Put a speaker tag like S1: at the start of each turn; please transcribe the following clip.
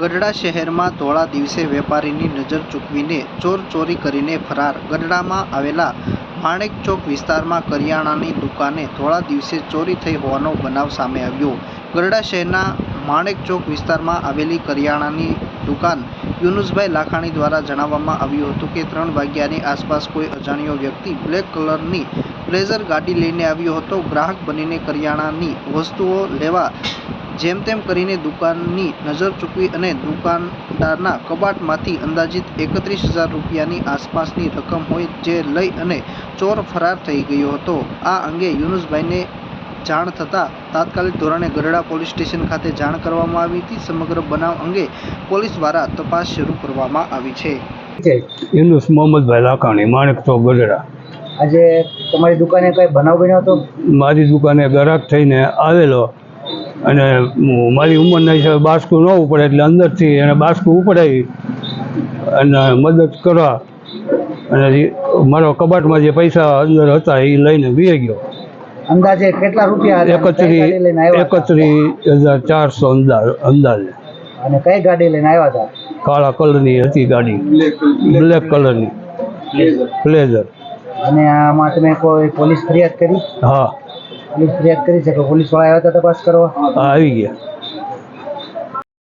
S1: ગઢડા શહેરમાં ધોળા દિવસે વેપારીની નજર ચૂકવીને ચોર ચોરી કરીને ફરાર. ગઢડામાં આવેલા માણેક ચોક વિસ્તારમાં કરિયાણાની દુકાને ધોળા દિવસે ચોરી થઈ હોવાનો બનાવ સામે આવ્યો. ગઢડા શહેરના માણેક ચોક વિસ્તારમાં આવેલી કરિયાણાની દુકાન યુનુસભાઈ લાખાણી દ્વારા જણાવવામાં આવ્યું હતું કે ત્રણ વાગ્યાની આસપાસ કોઈ અજાણ્યો વ્યક્તિ બ્લેક કલરની બ્લેઝર ગાડી લઈને આવ્યો હતો. ગ્રાહક બનીને કરિયાણાની વસ્તુઓ લેવા જેમ તેમ કરીને દુકાનની નજર ચૂકવી અને દુકાનદારના કબાટમાંથી અંદાજિત એકત્રીસ હજાર રૂપિયાની આસપાસની રકમ હોય જે લઈ અને ચોર ફરાર થઈ ગયો હતો. આ અંગે યુનુસભાઈને જાણ થતાં તાત્કાલિક ધોરણે ગઢડા પોલીસ સ્ટેશન ખાતે જાણ કરવામાં આવી હતી. સમગ્ર બનાવ અંગે પોલીસ દ્વારા તપાસ શરૂ કરવામાં આવી છે.
S2: યુનુસ મોહમ્મદભાઈ લાખાણી માણેક ચોક ગઢડા.
S3: આજે તમારી દુકાને કઈ બનાવ બન્યો હતો?
S2: મારી દુકાને ગ્રાહક થઈને આવેલો અને હું- મારી ઉંમરના હિસાબે બાસકું ન ઉપડે એટલે અંદરથી એને બાસકું ઉપડાવી અને મદદ કરવા અને મારો કબાટમાં જે પૈસા અંદર હતા એ લઈને વી ગયો.
S3: અંદાજે કેટલા રૂપિયા હતા?
S2: એકત્રીસ હજાર ચારસો અંદાજ અંદાજે.
S3: અને કઈ ગાડી લઈને આવ્યા હતા?
S2: કાળા કલરની હતી ગાડી. બ્લેક કલરની. બ્લેઝર.
S3: અને આમાં તમે કોઈ પોલીસ ફરિયાદ કરી?
S2: હા.
S3: પોલીસ ફરિયાદ કરી છે કે પોલીસવાળા આવ્યા હતા તપાસ કરવા?
S2: આવી ગયા.